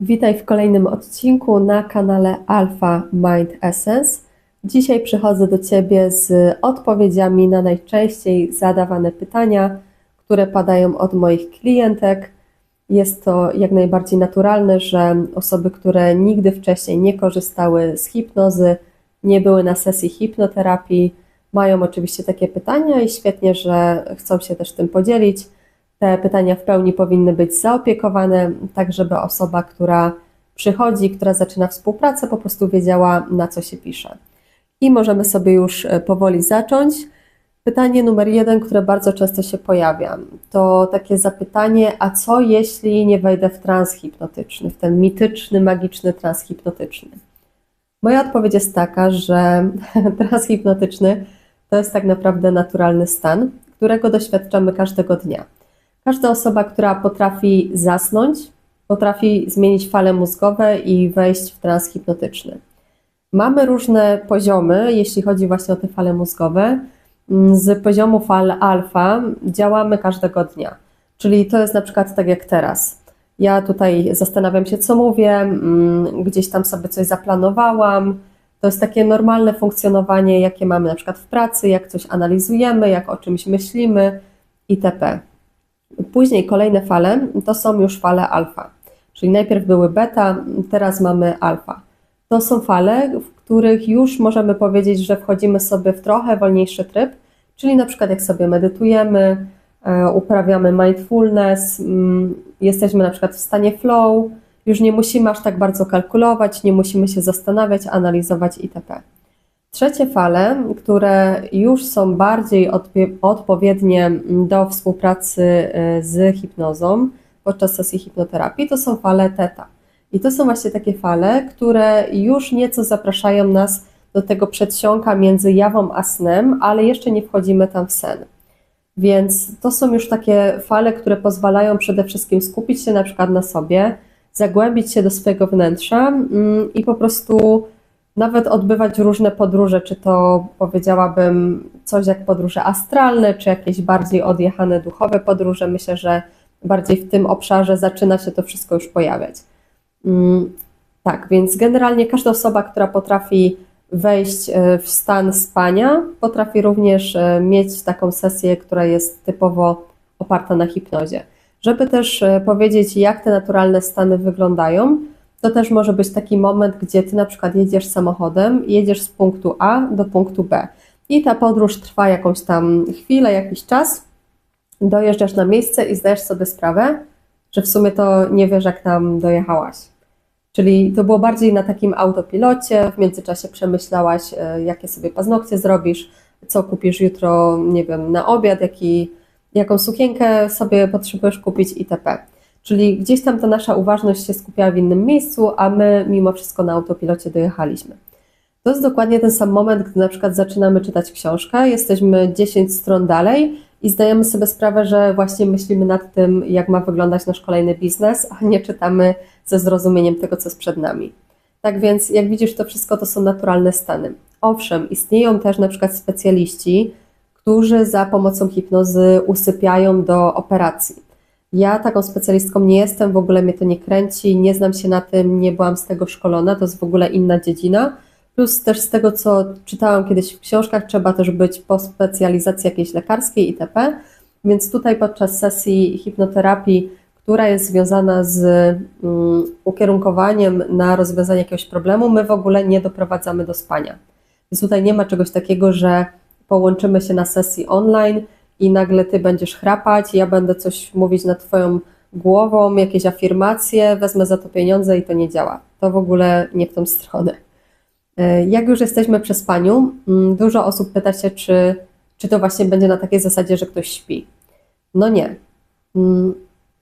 Witaj w kolejnym odcinku na kanale Alpha Mind Essence. Dzisiaj przychodzę do Ciebie z odpowiedziami na najczęściej zadawane pytania, które padają od moich klientek. Jest to jak najbardziej naturalne, że osoby, które nigdy wcześniej nie korzystały z hipnozy, nie były na sesji hipnoterapii, mają oczywiście takie pytania i świetnie, że chcą się też tym podzielić. Te pytania w pełni powinny być zaopiekowane, tak żeby osoba, która przychodzi, która zaczyna współpracę, po prostu wiedziała, na co się pisze. I możemy sobie już e, powoli zacząć. Pytanie numer jeden, które bardzo często się pojawia, to takie zapytanie: a co jeśli nie wejdę w trans hipnotyczny, w ten mityczny, magiczny trans hipnotyczny? Moja odpowiedź jest taka, że trans hipnotyczny to jest tak naprawdę naturalny stan, którego doświadczamy każdego dnia. Każda osoba, która potrafi zasnąć, potrafi zmienić fale mózgowe i wejść w trans hipnotyczny. Mamy różne poziomy, jeśli chodzi właśnie o te fale mózgowe. Mm, z poziomu fal alfa działamy każdego dnia. Czyli to jest na przykład tak jak teraz. Ja tutaj zastanawiam się, co mówię, mm, gdzieś tam sobie coś zaplanowałam. To jest takie normalne funkcjonowanie, jakie mamy na przykład w pracy, jak coś analizujemy, jak o czymś myślimy itp. Później kolejne fale to są już fale alfa, czyli najpierw były beta, teraz mamy alfa. To są fale, w których już możemy powiedzieć, że wchodzimy sobie w trochę wolniejszy tryb, czyli na przykład jak sobie medytujemy, e, uprawiamy mindfulness, mm, jesteśmy na przykład w stanie flow, już nie musimy aż tak bardzo kalkulować, nie musimy się zastanawiać, analizować itp. Trzecie fale, które już są bardziej odpowiednie do współpracy y, z hipnozą podczas sesji hipnoterapii, to są fale teta. I to są właśnie takie fale, które już nieco zapraszają nas do tego przedsionka między jawą a snem, ale jeszcze nie wchodzimy tam w sen. Więc to są już takie fale, które pozwalają przede wszystkim skupić się na przykład na sobie, zagłębić się do swojego wnętrza mm, i po prostu nawet odbywać różne podróże, czy to powiedziałabym coś jak podróże astralne, czy jakieś bardziej odjechane duchowe podróże. Myślę, że bardziej w tym obszarze zaczyna się to wszystko już pojawiać. Mm, tak, więc generalnie każda osoba, która potrafi wejść e, w stan spania, potrafi również e, mieć taką sesję, która jest typowo oparta na hipnozie. Żeby też e, powiedzieć, jak te naturalne stany wyglądają, to też może być taki moment, gdzie ty na przykład jedziesz samochodem, jedziesz z punktu A do punktu B i ta podróż trwa jakąś tam chwilę, jakiś czas, dojeżdżasz na miejsce i zdajesz sobie sprawę, że w sumie to nie wiesz, jak tam dojechałaś. Czyli to było bardziej na takim autopilocie, w międzyczasie przemyślałaś, e, jakie sobie paznokcie zrobisz, co kupisz jutro, nie wiem, na obiad, jaki, jaką sukienkę sobie potrzebujesz kupić itp. Czyli gdzieś tam ta nasza uważność się skupiała w innym miejscu, a my mimo wszystko na autopilocie dojechaliśmy. To jest dokładnie ten sam moment, gdy na przykład zaczynamy czytać książkę, jesteśmy 10 stron dalej i zdajemy sobie sprawę, że właśnie myślimy nad tym, jak ma wyglądać nasz kolejny biznes, a nie czytamy ze zrozumieniem tego, co jest przed nami. Tak więc, jak widzisz, to wszystko to są naturalne stany. Owszem, istnieją też na przykład specjaliści, którzy za pomocą hipnozy usypiają do operacji. Ja taką specjalistką nie jestem, w ogóle mnie to nie kręci, nie znam się na tym, nie byłam z tego szkolona, to jest w ogóle inna dziedzina. Plus też z tego, co czytałam kiedyś w książkach, trzeba też być po specjalizacji jakiejś lekarskiej itp. Więc tutaj podczas sesji hipnoterapii, która jest związana z um, ukierunkowaniem na rozwiązanie jakiegoś problemu, my w ogóle nie doprowadzamy do spania. Więc tutaj nie ma czegoś takiego, że połączymy się na sesji online i nagle ty będziesz chrapać, ja będę coś mówić nad twoją głową, jakieś afirmacje, wezmę za to pieniądze i to nie działa. To w ogóle nie w tą stronę. E, jak już jesteśmy przy spaniu, mm, dużo osób pyta się, czy, czy to właśnie będzie na takiej zasadzie, że ktoś śpi. No nie. Mm,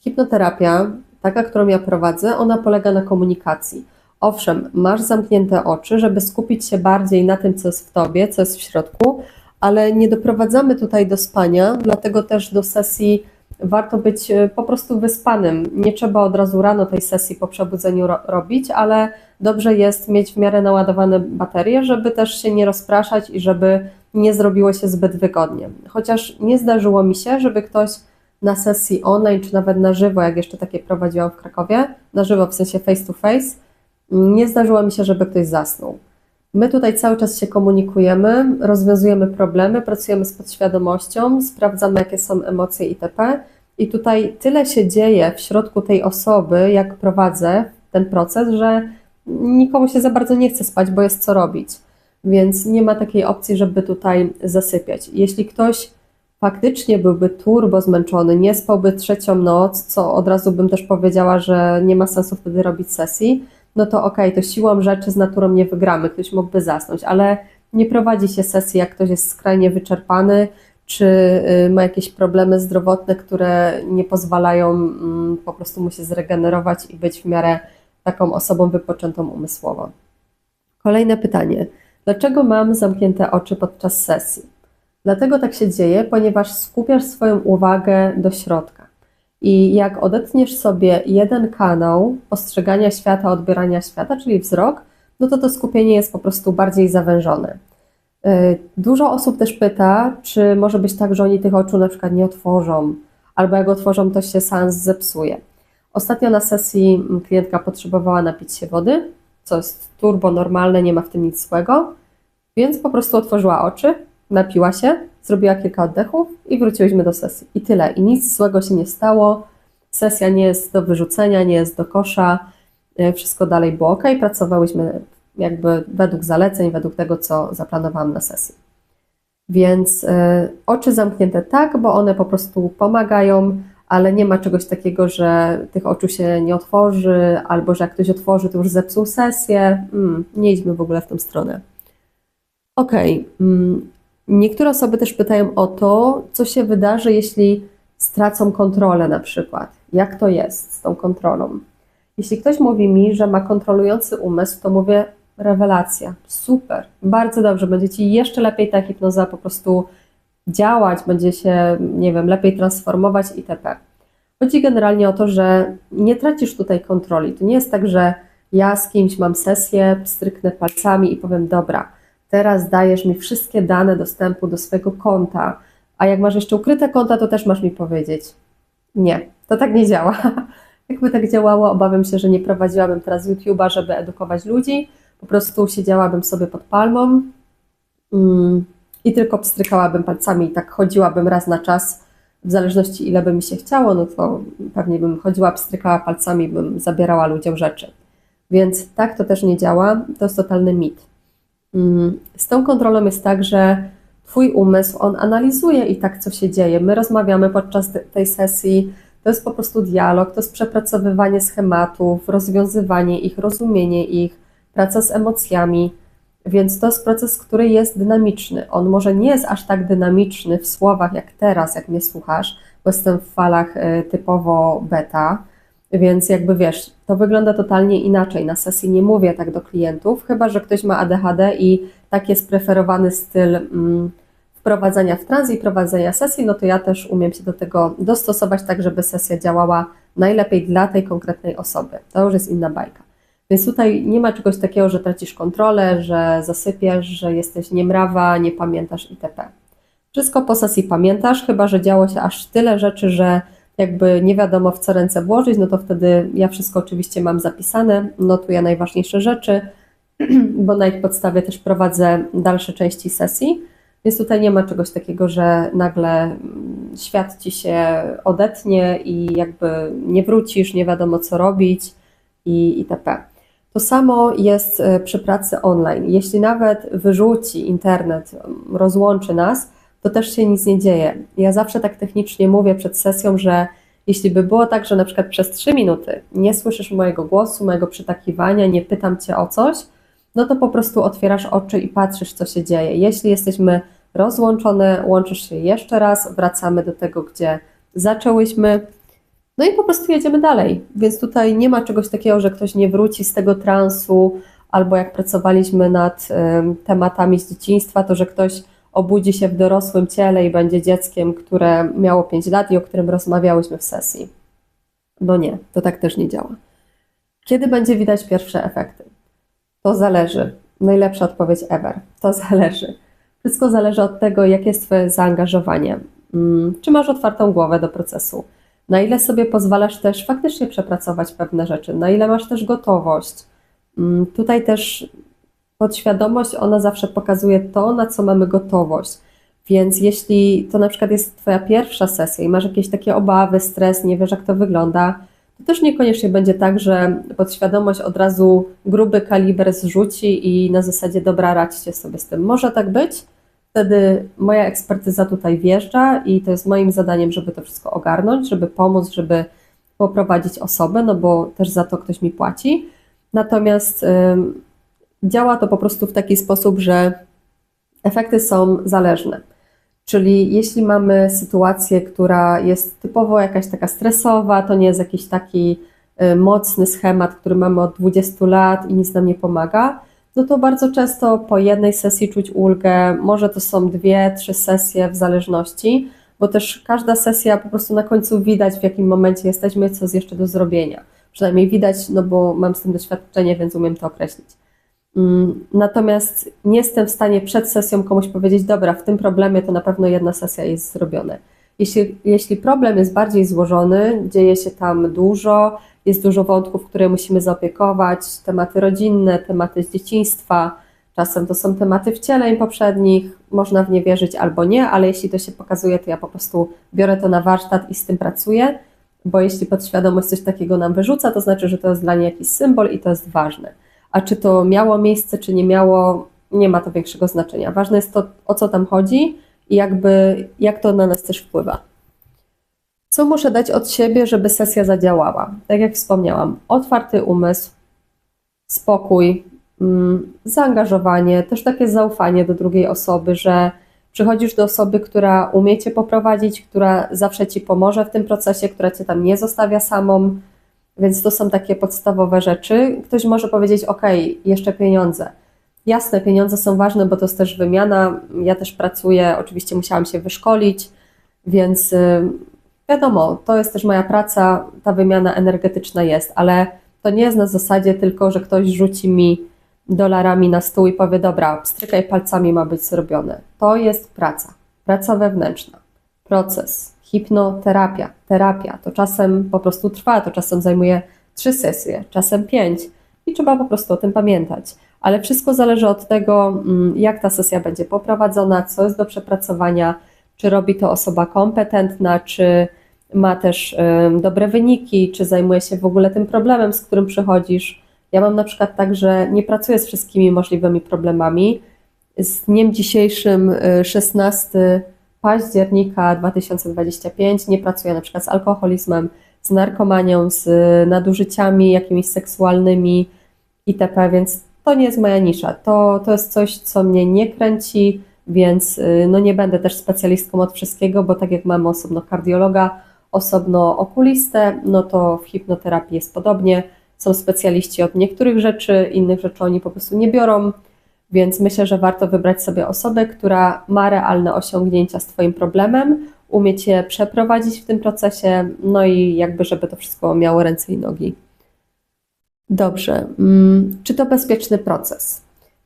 hipnoterapia, taka, którą ja prowadzę, ona polega na komunikacji. Owszem, masz zamknięte oczy, żeby skupić się bardziej na tym, co jest w tobie, co jest w środku, ale nie doprowadzamy tutaj do spania, dlatego też do sesji warto być e, po prostu wyspanym. Nie trzeba od razu rano tej sesji po przebudzeniu ro robić, ale dobrze jest mieć w miarę naładowane baterie, żeby też się nie rozpraszać i żeby nie zrobiło się zbyt wygodnie. Chociaż nie zdarzyło mi się, żeby ktoś na sesji online, czy nawet na żywo, jak jeszcze takie prowadziłam w Krakowie, na żywo w sensie face to face, nie zdarzyło mi się, żeby ktoś zasnął. My tutaj cały czas się komunikujemy, rozwiązujemy problemy, pracujemy z podświadomością, sprawdzamy, jakie są emocje itp. I tutaj tyle się dzieje w środku tej osoby, jak prowadzę ten proces, że nikomu się za bardzo nie chce spać, bo jest co robić. Więc nie ma takiej opcji, żeby tutaj zasypiać. Jeśli ktoś faktycznie byłby turbo zmęczony, nie spałby trzecią noc, co od razu bym też powiedziała, że nie ma sensu wtedy robić sesji, no to okej, okay, to siłą rzeczy z naturą nie wygramy, ktoś mógłby zasnąć, ale nie prowadzi się sesji, jak ktoś jest skrajnie wyczerpany, czy y, ma jakieś problemy zdrowotne, które nie pozwalają mm, po prostu mu się zregenerować i być w miarę taką osobą wypoczętą umysłowo. Kolejne pytanie. Dlaczego mam zamknięte oczy podczas sesji? Dlatego tak się dzieje, ponieważ skupiasz swoją uwagę do środka. I jak odetniesz sobie jeden kanał postrzegania świata, odbierania świata, czyli wzrok, no to to skupienie jest po prostu bardziej zawężone. Y, dużo osób też pyta, czy może być tak, że oni tych oczu na przykład nie otworzą, albo jak otworzą, to się sans zepsuje. Ostatnio na sesji klientka potrzebowała napić się wody, co jest turbo normalne, nie ma w tym nic złego, więc po prostu otworzyła oczy, napiła się, zrobiła kilka oddechów i wróciłyśmy do sesji. I tyle. I nic złego się nie stało. Sesja nie jest do wyrzucenia, nie jest do kosza. E, wszystko dalej było ok. Pracowałyśmy jakby według zaleceń, według tego, co zaplanowałam na sesji. Więc y, oczy zamknięte tak, bo one po prostu pomagają, ale nie ma czegoś takiego, że tych oczu się nie otworzy, albo że jak ktoś otworzy, to już zepsuł sesję. Mm, nie idźmy w ogóle w tą stronę. Okej. Okay. Niektóre osoby też pytają o to, co się wydarzy, jeśli stracą kontrolę na przykład. Jak to jest z tą kontrolą? Jeśli ktoś mówi mi, że ma kontrolujący umysł, to mówię, rewelacja, super, bardzo dobrze, będzie Ci jeszcze lepiej ta hipnoza po prostu działać, będzie się, nie wiem, lepiej transformować itp. Chodzi generalnie o to, że nie tracisz tutaj kontroli. To nie jest tak, że ja z kimś mam sesję, stryknę palcami i powiem, dobra, teraz dajesz mi wszystkie dane dostępu do swojego konta, a jak masz jeszcze ukryte konta, to też masz mi powiedzieć. Nie, to tak nie działa. Jakby tak działało, obawiam się, że nie prowadziłabym teraz YouTube'a, żeby edukować ludzi, po prostu siedziałabym sobie pod palmą mm, i tylko pstrykałabym palcami i tak chodziłabym raz na czas, w zależności ile by mi się chciało, no to pewnie bym chodziła, pstrykała palcami, bym zabierała ludziom rzeczy. Więc tak to też nie działa, to jest totalny mit. Mm, z tą kontrolą jest tak, że Twój umysł, on analizuje i tak, co się dzieje. My rozmawiamy podczas tej sesji, to jest po prostu dialog, to jest przepracowywanie schematów, rozwiązywanie ich, rozumienie ich, praca z emocjami, więc to jest proces, który jest dynamiczny. On może nie jest aż tak dynamiczny w słowach jak teraz, jak mnie słuchasz, bo jestem w falach e, typowo beta, więc jakby wiesz, to wygląda totalnie inaczej. Na sesji nie mówię tak do klientów, chyba że ktoś ma ADHD i tak jest preferowany styl mm, wprowadzania w trans i prowadzenia sesji, no to ja też umiem się do tego dostosować tak, żeby sesja działała najlepiej dla tej konkretnej osoby. To już jest inna bajka. Więc tutaj nie ma czegoś takiego, że tracisz kontrolę, że zasypiasz, że jesteś niemrawa, nie pamiętasz itp. Wszystko po sesji pamiętasz, chyba że działo się aż tyle rzeczy, że jakby nie wiadomo w co ręce włożyć, no to wtedy ja wszystko oczywiście mam zapisane, notuję najważniejsze rzeczy, bo na ich podstawie też prowadzę dalsze części sesji. Więc tutaj nie ma czegoś takiego, że nagle świat ci się odetnie i jakby nie wrócisz, nie wiadomo co robić i itp. To samo jest e, przy pracy online. Jeśli nawet wyrzuci internet, rozłączy nas, to też się nic nie dzieje. Ja zawsze tak technicznie mówię przed sesją, że jeśli by było tak, że na przykład przez 3 minuty nie słyszysz mojego głosu, mojego przytakiwania, nie pytam cię o coś, no to po prostu otwierasz oczy i patrzysz, co się dzieje. Jeśli jesteśmy rozłączone, łączysz się jeszcze raz, wracamy do tego, gdzie zaczęłyśmy no i po prostu jedziemy dalej. Więc tutaj nie ma czegoś takiego, że ktoś nie wróci z tego transu, albo jak pracowaliśmy nad tematami z dzieciństwa, to że ktoś obudzi się w dorosłym ciele i będzie dzieckiem, które miało 5 lat i o którym rozmawiałyśmy w sesji. No nie, to tak też nie działa. Kiedy będzie widać pierwsze efekty? To zależy. Najlepsza odpowiedź ever. To zależy. Wszystko zależy od tego, jakie jest Twoje zaangażowanie. Mm, Czy masz otwartą głowę do procesu? Na ile sobie pozwalasz też faktycznie przepracować pewne rzeczy? Na ile masz też gotowość? Mm, Tutaj też podświadomość, ona zawsze pokazuje to, na co mamy gotowość. Więc jeśli to na przykład jest Twoja pierwsza sesja i masz jakieś takie obawy, stres, nie wiesz jak to wygląda, to też niekoniecznie będzie tak, że podświadomość od razu gruby kaliber zrzuci i na zasadzie dobra, radźcie sobie z tym. Może tak być, wtedy moja ekspertyza tutaj wjeżdża i to jest moim zadaniem, żeby to wszystko ogarnąć, żeby pomóc, żeby poprowadzić osobę, no bo też za to ktoś mi płaci. Natomiast ym, działa to po prostu w taki sposób, że efekty są zależne. Czyli jeśli mamy sytuację, która jest typowo jakaś taka stresowa, to nie jest jakiś taki y, mocny schemat, który mamy od 20 lat i nic nam nie pomaga, no to bardzo często po jednej sesji czuć ulgę, może to są dwie, trzy sesje w zależności, bo też każda sesja po prostu na końcu widać, w jakim momencie jesteśmy, co jest jeszcze do zrobienia. Przynajmniej widać, no bo mam z tym doświadczenie, więc umiem to określić. Mm, Natomiast nie jestem w stanie przed sesją komuś powiedzieć, dobra, w tym problemie to na pewno jedna sesja jest zrobiona. Jeśli, jeśli problem jest bardziej złożony, dzieje się tam dużo, jest dużo wątków, które musimy zaopiekować, tematy rodzinne, tematy z dzieciństwa, czasem to są tematy wcieleń poprzednich, można w nie wierzyć albo nie, ale jeśli to się pokazuje, to ja po prostu biorę to na warsztat i z tym pracuję, bo jeśli podświadomość coś takiego nam wyrzuca, to znaczy, że to jest dla niej jakiś symbol i to jest ważne a czy to miało miejsce, czy nie miało, nie ma to większego znaczenia. Ważne jest to, o co tam chodzi i jakby, jak to na nas też wpływa. Co muszę dać od siebie, żeby sesja zadziałała? Tak jak wspomniałam, otwarty umysł, spokój, mm, zaangażowanie, też takie zaufanie do drugiej osoby, że przychodzisz do osoby, która umie cię poprowadzić, która zawsze ci pomoże w tym procesie, która cię tam nie zostawia samą, więc to są takie podstawowe rzeczy. Ktoś może powiedzieć, OK, jeszcze pieniądze. Jasne, pieniądze są ważne, bo to jest też wymiana. Ja też pracuję, oczywiście musiałam się wyszkolić, więc y, wiadomo, to jest też moja praca, ta wymiana energetyczna jest, ale to nie jest na zasadzie tylko, że ktoś rzuci mi dolarami na stół i powie, dobra, strykaj palcami ma być zrobione. To jest praca, praca wewnętrzna, proces, hipnoterapia, terapia. To czasem po prostu trwa, to czasem zajmuje trzy sesje, czasem pięć i trzeba po prostu o tym pamiętać. Ale wszystko zależy od tego, mm, jak ta sesja będzie poprowadzona, co jest do przepracowania, czy robi to osoba kompetentna, czy ma też dobre wyniki, czy zajmuje się w ogóle tym problemem, z którym przychodzisz. Ja mam na przykład tak, że nie pracuję z wszystkimi możliwymi problemami. Z dniem dzisiejszym 16 y, października 2025 nie pracuję na przykład z alkoholizmem, z narkomanią, z nadużyciami jakimiś seksualnymi itp., więc to nie jest moja nisza. To, to jest coś, co mnie nie kręci, więc y, no nie będę też specjalistką od wszystkiego, bo tak jak mamy osobno kardiologa, osobno okulistę, no to w hipnoterapii jest podobnie. Są specjaliści od niektórych rzeczy, innych rzeczy oni po prostu nie biorą. Więc myślę, że warto wybrać sobie osobę, która ma realne osiągnięcia z Twoim problemem, umie Cię przeprowadzić w tym procesie, no i jakby, żeby to wszystko miało ręce i nogi. Dobrze. Mm, czy to bezpieczny proces?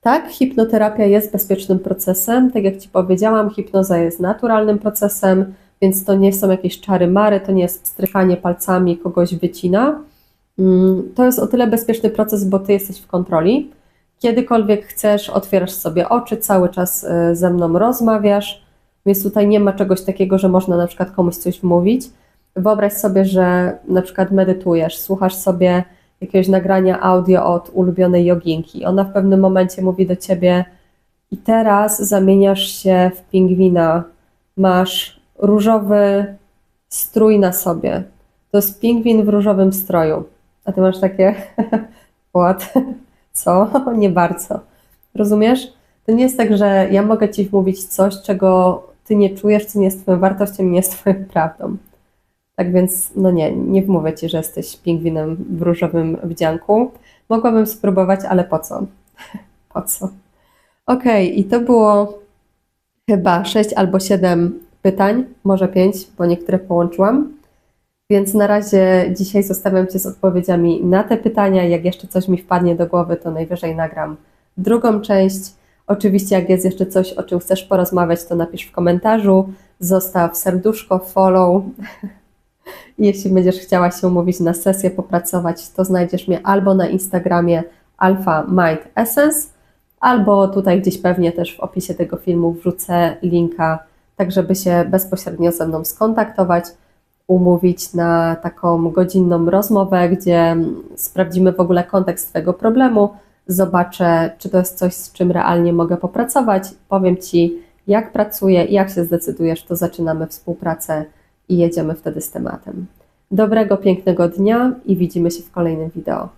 Tak, hipnoterapia jest bezpiecznym procesem. Tak jak Ci powiedziałam, hipnoza jest naturalnym procesem, więc to nie są jakieś czary mary, to nie jest strykanie palcami, kogoś wycina. Mm, to jest o tyle bezpieczny proces, bo Ty jesteś w kontroli Kiedykolwiek chcesz, otwierasz sobie oczy, cały czas y, ze mną rozmawiasz, więc tutaj nie ma czegoś takiego, że można na przykład komuś coś mówić. Wyobraź sobie, że na przykład medytujesz, słuchasz sobie jakiegoś nagrania audio od ulubionej joginki. Ona w pewnym momencie mówi do ciebie i teraz zamieniasz się w pingwina. Masz różowy strój na sobie. To jest pingwin w różowym stroju. A ty masz takie what? Co, nie bardzo. Rozumiesz? To nie jest tak, że ja mogę ci mówić coś, czego ty nie czujesz, co nie jest twoją wartością, nie jest twoją prawdą. Tak więc, no nie, nie wmówię ci, że jesteś pingwinem w różowym wdzianku. Mogłabym spróbować, ale po co? po co? Okej, okay, i to było chyba 6 albo 7 pytań, może 5, bo niektóre połączyłam. Więc na razie dzisiaj zostawiam Cię z odpowiedziami na te pytania. Jak jeszcze coś mi wpadnie do głowy, to najwyżej nagram drugą część. Oczywiście, jak jest jeszcze coś, o czym chcesz porozmawiać, to napisz w komentarzu. zostaw serduszko, follow. Jeśli będziesz chciała się umówić na sesję, popracować, to znajdziesz mnie albo na Instagramie Alpha Mind Essence, albo tutaj gdzieś pewnie też w opisie tego filmu wrzucę linka, tak żeby się bezpośrednio ze mną skontaktować, umówić na taką godzinną rozmowę, gdzie sprawdzimy w ogóle kontekst Twojego problemu, zobaczę, czy to jest coś, z czym realnie mogę popracować, powiem Ci, jak pracuję jak się zdecydujesz, to zaczynamy współpracę i jedziemy wtedy z tematem. Dobrego, pięknego dnia i widzimy się w kolejnym wideo.